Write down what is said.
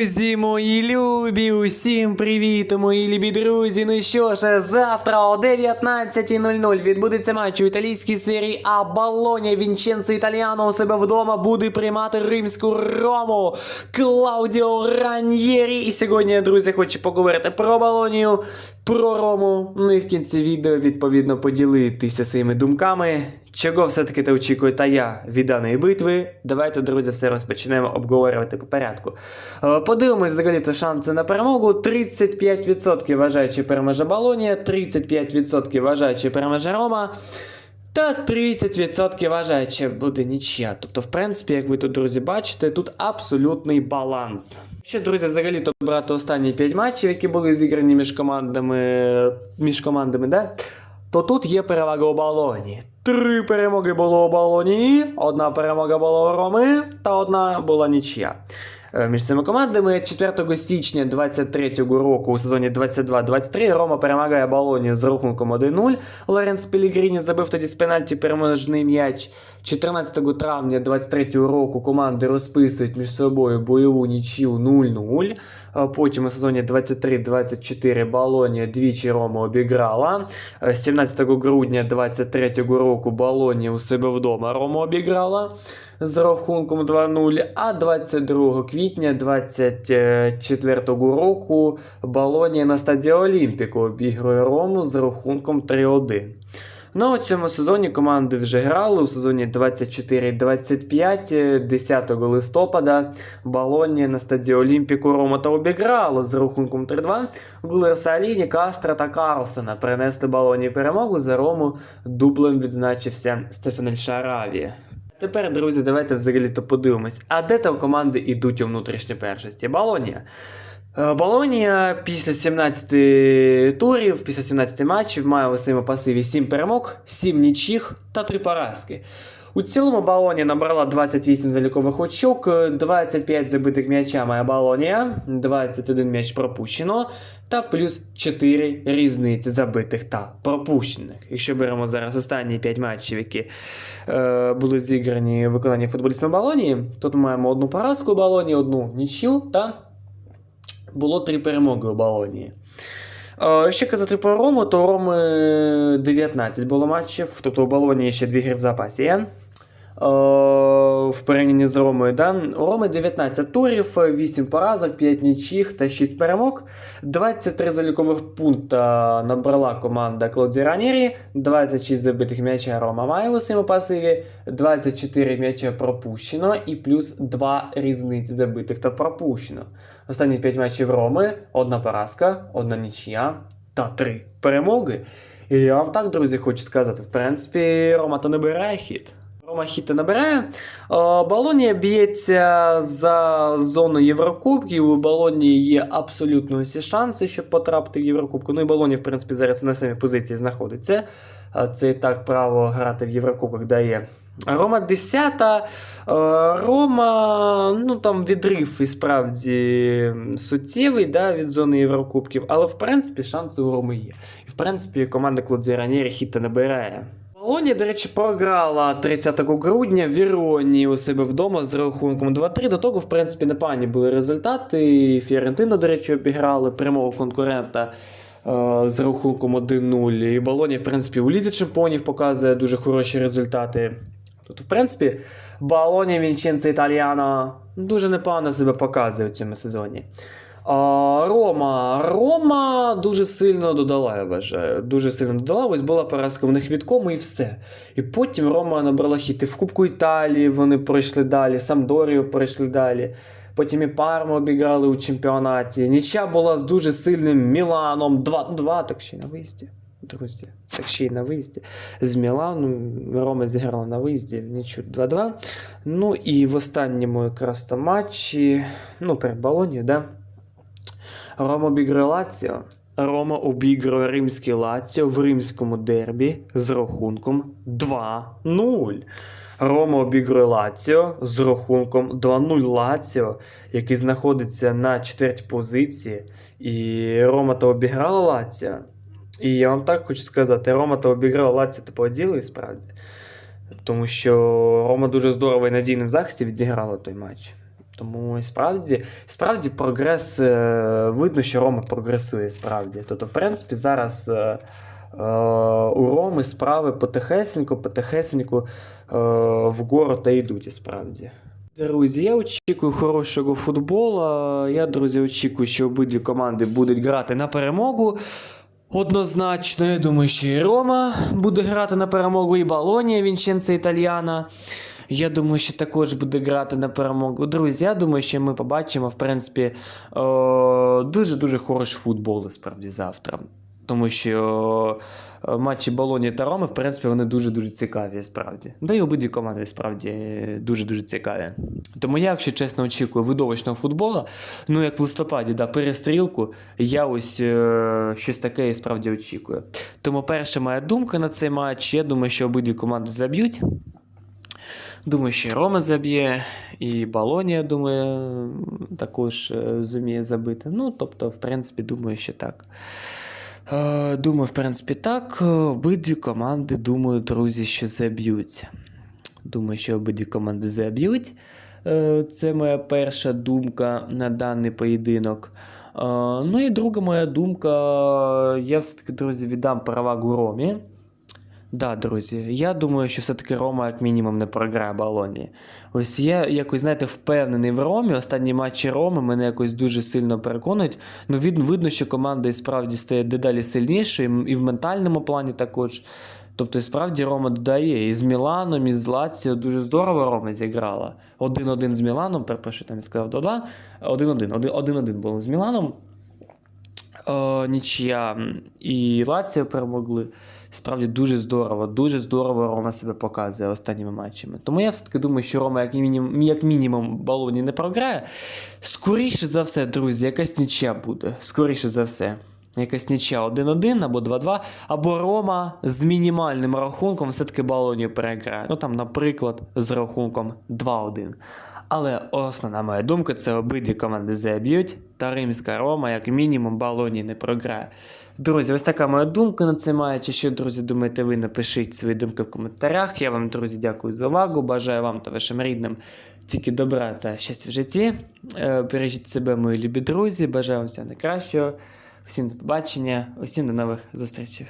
Друзі, мої любі, усім привіт, мої любі друзі. Ну що ж, завтра о 19.00 відбудеться матч у італійській серії А Болоня Вінченцо Італіано у себе вдома буде приймати римську Рому Клаудіо Раньєрі. І сьогодні, друзі, хочу поговорити про Болонію, про Рому. Ну і в кінці відео відповідно поділитися своїми думками. Чого все-таки та очікує та я від даної битви? Давайте, друзі, все розпочнемо обговорювати по порядку. Е, Подивимось взагалі то шанси на перемогу. 35% вважаючи переможе Болонія, 35% вважаючи переможе Рома. Та 30% вважаючи буде нічия. Тобто, в принципі, як ви тут, друзі, бачите, тут абсолютний баланс. Ще, друзі, взагалі то брати останні 5 матчів, які були зіграні між командами, між командами, да? то тут є перевага у Болоні. Три перемоги було у Болоні, одна перемога була у Роми, та одна була нічия. Е, Між цими командами 4 січня 23-го року у сезоні 22-23 Рома перемагає Болонію з рахунком 1-0. Лоренц Пелігріні забив тоді з пенальті переможний м'яч. 14 травня 23-го року команди розписують між собою бойову нічию 0-0. Е, Потім у сезоні 23-24 Болонія двічі Рома обіграла. Е, 17 грудня 23-го року Болонія у себе вдома Рома обіграла з рахунком 2-0. А 22 квітня 24-го року Болонія на стадії Олімпіку обігрує Рому з рахунком 3-1. Ну, у цьому сезоні команди вже грали у сезоні 24-25, е, 10 листопада Болонія на стадії Олімпіку Рома та обіграло з рахунком 3-2. Гулер Саліні, Кастра та Карлсона принесли Болонії перемогу. За Рому дублем відзначився Стефан Шараві. Тепер, друзі, давайте взагалі то подивимось. А де там команди йдуть у внутрішній першості? Болонія. Е, Болонія після 17 турів, після 17 матчів має у своєму пасиві 7 перемог, 7 нічих та 3 поразки. У цілому Болонія набрала 28 залікових очок, е, 25 забитих м'яча має Болонія, 21 м'яч пропущено, та плюс 4 різниці забитих та пропущених. Якщо беремо зараз останні 5 матчів, які е, були зіграні в виконанні футболістами Болонії, тут ми маємо одну поразку Болонії, одну нічю та було три перемоги у Болонії. Ще казати про Рому, то у Роми 19 було матчів, тобто у Болонії ще дві гри в запасі. Е, В порівнянні з Ромою, да? у Роми 19 турів, 8 поразок, 5 нічих та 6 перемог. 23 залікових пункта набрала команда Клоді Ранєрі, 26 забитих м'яча Рома має у своєму пасиві, 24 м'яча пропущено і плюс 2 різниці забитих та пропущено. Останні 5 матчів Роми, одна поразка, одна нічия та 3 перемоги. І я вам так, друзі, хочу сказати, в принципі, Рома то набирає хід. Рома хід то набирає. Е, Болонія б'ється за зону Єврокубків. У Болонії є абсолютно всі шанси, щоб потрапити в Єврокубку. Ну і Болонія, в принципі, зараз на самій позиції знаходиться. Е, Це і так право грати в Єврокубках дає. Рома 10. Е, Рома, ну там відрив і справді суттєвий да, від зони Єврокубків, але в принципі шанси у Роми є. І в принципі команда Клодзі Ранєрі хіт та набирає. Болонія, до речі, програла 30 грудня Віроні у себе вдома з рахунком 2-3. До того, в принципі, непогані були результати. Фіорентино, до речі, обіграли прямого конкурента е, з рахунком 1-0. І Болонія, в принципі, у Лізі Чемпіонів показує дуже хороші результати. Тут, в принципі, Болонія Вінченцо Італіано дуже непогано себе показує у цьому сезоні. А, Рома. Рома дуже сильно додала, я вважаю. Дуже сильно додала. Ось була поразка в них від Коми і все. І потім Рома набрала хіти в Кубку Італії, вони пройшли далі, Самдорію пройшли далі. Потім і Парму обіграли у чемпіонаті. Нічя була з дуже сильним Міланом. 2-2, так ще й на виїзді. Друзі, так ще й на виїзді. З Міланом Рома зіграла на виїзді нічого 2-2. Ну і в останньому якраз то матчі, ну, перед Болонією, да? Рома обігрує Лаціо. Рома обігрує римський Лаціо в римському дербі з рахунком 2-0. Рома обігрує Лаціо з рахунком 2-0 Лаціо, який знаходиться на четвертій позиції. І Рома то обіграла Лаціо. І я вам так хочу сказати, Рома то обіграла Лаціо та по ділу, справді. Тому що Рома дуже здорово і надійно в захисті відзіграла той матч. Тому справді, справді прогрес е, видно, що Рома прогресує справді. Тобто, в принципі, зараз е, е, у Роми справи потихесеньку, потихесеньку е, вгору та йдуть і справді. Друзі, я очікую хорошого футболу. Я, друзі, очікую, що обидві команди будуть грати на перемогу. Однозначно, я думаю, що і Рома буде грати на перемогу, і Балонія Вінченце Італіана. Я думаю, що також буде грати на перемогу. Друзі, я думаю, що ми побачимо, в принципі, дуже-дуже хороший футбол справді завтра. Тому що матчі Болоні та Роми, в принципі, вони дуже-дуже цікаві, справді. Да і обидві команди справді дуже-дуже цікаві. Тому я, якщо чесно, очікую видовищного футболу. Ну, як в листопаді, да, перестрілку, я ось е, щось таке і справді очікую. Тому перша моя думка на цей матч, я думаю, що обидві команди заб'ють. Думаю, що Рома заб'є, і Балонія, думаю, також е, зуміє забити. Ну, тобто, в принципі, думаю, що так. Е, Думаю, в принципі, так. Обидві команди, думаю, друзі, що заб'ють. Думаю, що обидві команди заб'ють. Е, Це моя перша думка на даний поєдинок. Ну і друга моя думка, я все-таки, друзі, віддам перевагу Ромі. Да, друзі, я думаю, що все-таки Рома, як мінімум, не програє Болоні. Ось я якось, знаєте, впевнений в Ромі. Останні матчі Роми мене якось дуже сильно переконують. Ну, від, видно, що команда і справді стає дедалі сильнішою, і в ментальному плані також. Тобто, і справді Рома додає і з Міланом, і з Лаціо дуже здорово Рома зіграла. 1-1 з Міланом, перепрошую, там я сказав 2 1-1. 1-1 було з Міланом. О, нічия і Лаціо перемогли. Справді дуже здорово, дуже здорово Рома себе показує останніми матчами. Тому я все-таки думаю, що Рома як мінімум, як мінімум балоні не програє. Скоріше за все, друзі, якась нічия буде. Скоріше за все. Якась нічия 1-1 або 2-2, або Рома з мінімальним рахунком все-таки балонію переграє. Ну там, наприклад, з рахунком 2-1. Але основна моя думка це обидві команди заб'ють, та римська Рома, як мінімум, балоні не програє. Друзі, ось така моя думка на це має. Чи що, друзі, думаєте, ви напишіть свої думки в коментарях. Я вам, друзі, дякую за увагу. Бажаю вам та вашим рідним тільки добра та щастя в житті. Е, Бережіть себе, мої любі друзі. Бажаю вам всього найкращого. Всім до побачення, усім до нових зустрічей.